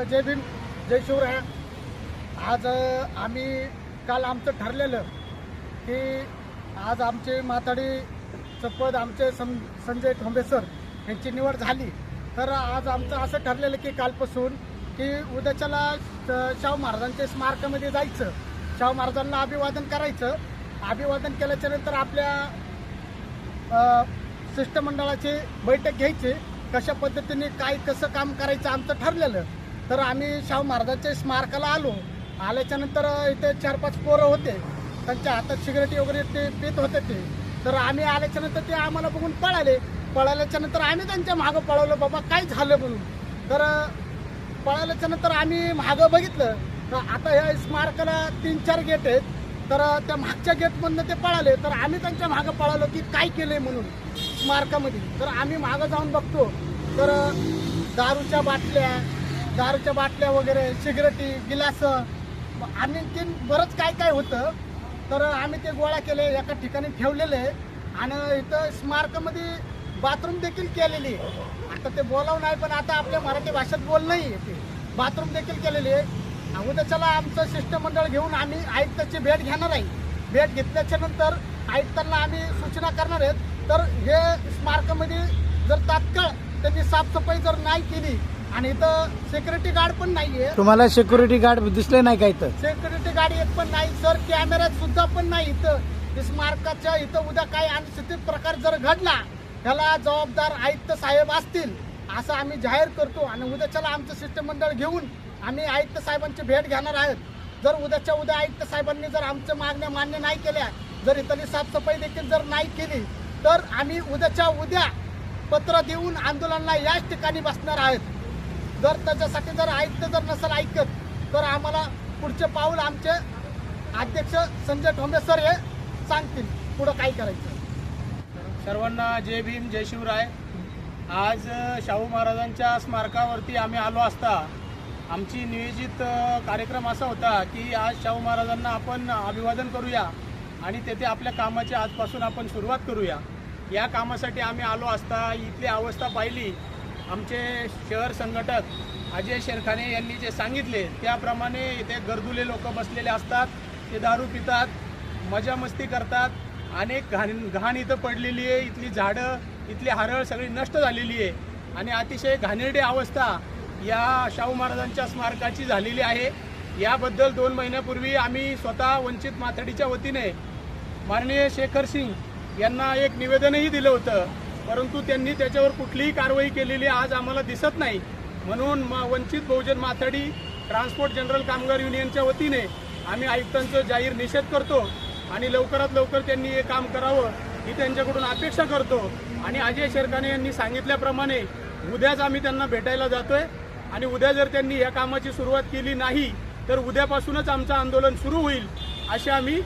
जय भीम जय शिवराय. आज आम्ही काल आमचं ठरलेलं की आज आमचे माताडीचं पद आमचे सं संजय ठोंबे सर यांची निवड झाली. तर आज आमचं असं ठरलेलं की कालपासून की उद्याच्याला शाहू महाराजांच्या स्मारकामध्ये जायचं. शाहू महाराजांना अभिवादन करायचं. अभिवादन केल्याच्यानंतर आपल्या शिष्टमंडळाची बैठक घ्यायची. कशा पद्धतीने काय कसं काम करायचं आमचं ठरलेलं. तर आम्ही शाहू महाराजांच्या स्मारकाला आलो. आल्याच्यानंतर इथे चार पाच पोरं होते. त्यांच्या हातात सिगरेटी वगैरे ते पित होते ते. तर आम्ही आल्याच्यानंतर ते आम्हाला बघून पळाले. पळाल्याच्या नंतर आम्ही त्यांच्या मागं पळवलं बाबा काय झालं म्हणून? तर पळाल्याच्या नंतर आम्ही मागं बघितलं. तर आता ह्या स्मारकाला तीन चार गेट आहेत. तर त्या मागच्या गेटमधनं ते पळाले. तर आम्ही त्यांच्या मागं पळालो की काय केलंय म्हणून स्मारकामध्ये. तर आम्ही मागं जाऊन बघतो. तर दारूच्या बाटल्या दारूच्या बाटल्या वगैरे सिगरेटी गिलास आणि ते बरंच काय काय होतं तर आम्ही ते गोळा केले एका ठिकाणी ठेवलेले आणि इथं स्मारकामध्ये बाथरूम देखील केलेली आहे. आता ते बोलावं नाही पण आता आपल्या मराठी भाषेत बोल नाही ते. बाथरूम देखील केलेली आहे. चला आमचं शिष्टमंडळ घेऊन आम्ही आयुक्ताची भेट घेणार आहे. भेट घेतल्याच्या नंतर आयुक्तांना आम्ही सूचना करणार आहेत. तर हे स्मारकामध्ये जर तात्काळ त्यांनी साफसफाई जर नाही केली आणि इथं सिक्युरिटी गार्ड पण नाहीये. तुम्हाला सिक्युरिटी गार्ड दिसले नाही काय तर सिक्युरिटी गाडी एक पण नाही. सर कॅमेऱ्यात सुद्धा पण नाही इथं. स्मारकाच्या इथं उद्या काही अनुचित प्रकार जर घडला त्याला जबाबदार आयुक्त साहेब असतील असं आम्ही जाहीर करतो. आणि उद्याच्याला आमचं शिष्टमंडळ घेऊन आम्ही आयुक्त साहेबांची भेट घेणार आहोत. जर उद्याच्या उद्या आयुक्त साहेबांनी जर आमच्या मागण्या मान्य नाही केल्या जर इथली साफसफाई देखील जर नाही केली तर आम्ही उद्याच्या उद्या पत्र देऊन आंदोलनाला याच ठिकाणी बसणार आहेत. जर त्याच्यासाठी जर आयुक्त जर नसेल ऐकत तर आम्हाला पुढचे पाऊल आमचे अध्यक्ष संजय ठोंबे सर हे सांगतील. पुढं काय करायचं? सर्वांना जय भीम जय शिवराय. आज शाहू महाराजांच्या स्मारकावरती आम्ही आलो असता आमची नियोजित कार्यक्रम असा होता की आज शाहू महाराजांना आपण अभिवादन करूया आणि तेथे आपल्या कामाची आजपासून आपण सुरुवात करूया. या कामासाठी आम्ही आलो असता इथली अवस्था पाहिली. आमचे शहर संघटक अजय शेरखाने यांनी जे सांगितले त्याप्रमाणे इथे गर्दुले लोक बसलेले असतात ते दारू पितात मजा मस्ती करतात. अनेक घाण घाण इथं पडलेली आहे इथली झाडं इथली हरळ सगळी नष्ट झालेली आहे. आणि अतिशय घाणेरडी अवस्था या शाहू महाराजांच्या स्मारकाची झालेली आहे. याबद्दल दोन महिन्यापूर्वी आम्ही स्वतः वंचित माथडीच्या वतीने माननीय शेखर सिंग यांना एक निवेदनही दिलं होतं. परंतु त्यांनी त्याच्यावर कुठलीही कारवाई केलेली आज आम्हाला दिसत नाही. म्हणून म- वंचित बहुजन माथाडी ट्रान्सपोर्ट जनरल कामगार युनियनच्या वतीने आम्ही आयुक्तांचं जाहीर निषेध करतो आणि लवकरात लवकर त्यांनी हे काम करावं ही त्यांच्याकडून अपेक्षा करतो. आणि अजय शेरखाने यांनी सांगितल्याप्रमाणे उद्याच आम्ही त्यांना भेटायला जातोय. आणि उद्या जर त्यांनी या कामाची सुरुवात केली नाही तर उद्यापासूनच आमचं आंदोलन सुरू होईल असे आम्ही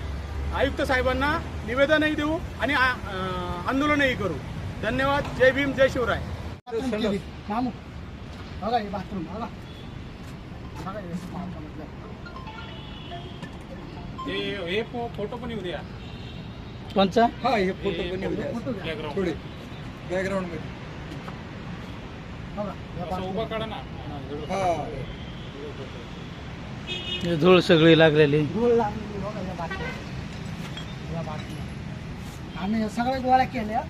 आयुक्त साहेबांना निवेदनही देऊ आणि आ- आंदोलनही करू. धन्यवाद जय भीम जय शिवराय. मामू बघा हे बाथरूम बघा. हे. हे फोटो पण येऊ द्या. कोणचा? हा हे फोटो पण येऊ द्या. फोटो घ्या. थोडे. बॅकग्राऊंडमध्ये. बघा हे बाथरूम. काढा ना. हा हे. धूळ सगळी लागलेली. धूळ लागलेली बघा या बाटल्या या बाटल्या आम्ही सगळ्या गोळ्या केल्या.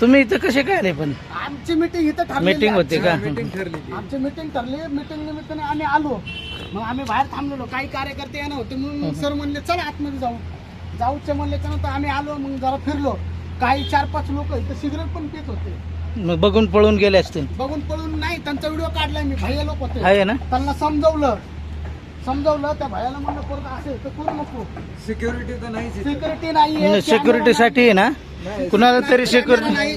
तुम्ही इथं कसे काय आले पण? आमची मिटिंग इथं ठरली Meeting होती का? मीटिंग ठरलेली आमची मिटिंग ठरली. मिटिंग निमित्ताने आम्ही आलो. मग आम्ही बाहेर थांबलेलो. काही कार्यकर्ते येणं होते म्हणून सर म्हणले चला आतमध्ये जाऊ. जाऊचे म्हणल्याच्या नंतर आम्ही आलो. मग जरा फिरलो. काही चार पाच लोक इथं सिगरेट पण पित होते. मग बघून पळून गेले असतील. बघून पळून नाही त्यांचा व्हिडिओ काढलाय मी. भैया लोक होते. आहे ना? त्यांना समजवलं. समजवलं त्या भैयाला म्हणलं परत असेल तर करू नको सिक्युरिटी तर इथं. सिक्युरिटी नाही सिक्युरिटी साठी आहे ना नाही. कुणाला तरी सिक्युरिटी नाही.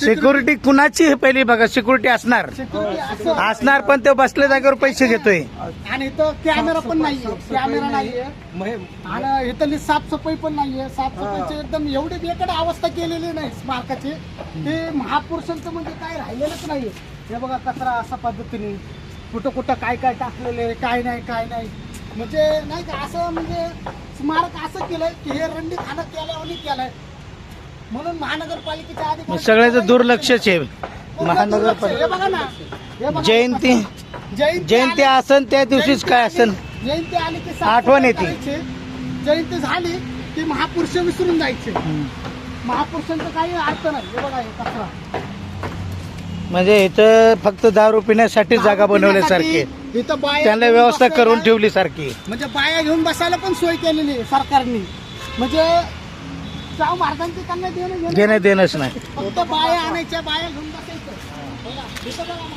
सिक्युरिटी कुणाची हे पहिली बघा सिक्युरिटी असणार सिक्युरिटी असं असणार पण ते बसल्या जागेवर पैसे घेतोय आणि इथं कॅमेरा पण नाहीये कॅमेरा नाही. नाहीये आणि इथली साफसफाई पण नाहीये साफसफाईची एकदम एवढी बेकड अवस्था केलेली नाही स्मारकाची ते महापुरुषांचं म्हणजे काय राहिलेलंच नाहीये हे बघा कचरा असा पद्धतीने कुठं कुठं काय काय टाकलेले काय नाही काय नाही. म्हणजे नाही का असं म्हणजे स्मारक असं केलंय की हे रंडी खाणं केल्यावर केलंय. म्हणून महानगरपालिकेच्या मग अधिकारी सगळ्याचं दुर्लक्षच आहे. हे महानगरपालिका बघा ना. हे बघा जयंती जयंती आली- असन त्या दिवशीच काय असन? जयंती आली की आठवण येते. करायची. जयंती झाली की महापुरुष विसरून जायचे. महापुरुषांचं काही अर्थ नाही. हे बघा हे कचरा. म्हणजे इथं फक्त दारू पिण्यासाठी जागा बनवल्यासारखी इथं बाया त्यांना घेऊन व्यवस्था बसायला- करून ठेवली सारखी म्हणजे बाया घेऊन बसायला पण सोय केलेली आहे सरकारने. म्हणजे त्यांना देणं घेणं देणंच नाही. फक्त बाया आणायच्या बाया घेऊन बसायचं. बघा, इथं बघा.